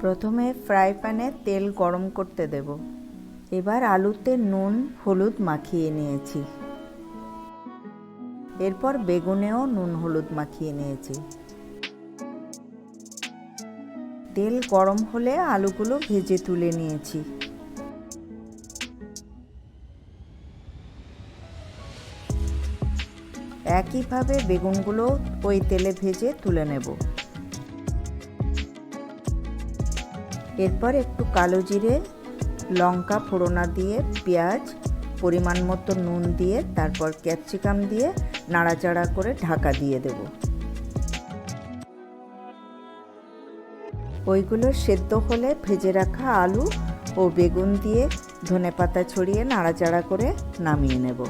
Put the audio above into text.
প্রথমে ফ্রাই প্যানে তেল গরম করতে দেব। এবার আলুতে নুন, হলুদ মাখিয়ে নিয়েছি। এরপর বেগুনেও নুন, হলুদ মাখিয়ে নিয়েছি। তেল গরম হলে আলুগুলো ভেজে তুলে নিয়েছি। একইভাবে বেগুনগুলো ওই তেলে ভেজে তুলে নেব। এরপর একটু কালো জিরে, লঙ্কা ফোড়না দিয়ে, পেঁয়াজ, পরিমাণ মতো নুন দিয়ে, তারপর ক্যাপসিকাম দিয়ে নাড়াচাড়া করে ঢাকা দিয়ে দেব। ওইগুলো সেদ্ধ হলে ভেজে রাখা আলু ও বেগুন দিয়ে ধনেপাতা ছড়িয়ে নাড়াচাড়া করে নামিয়ে নেব।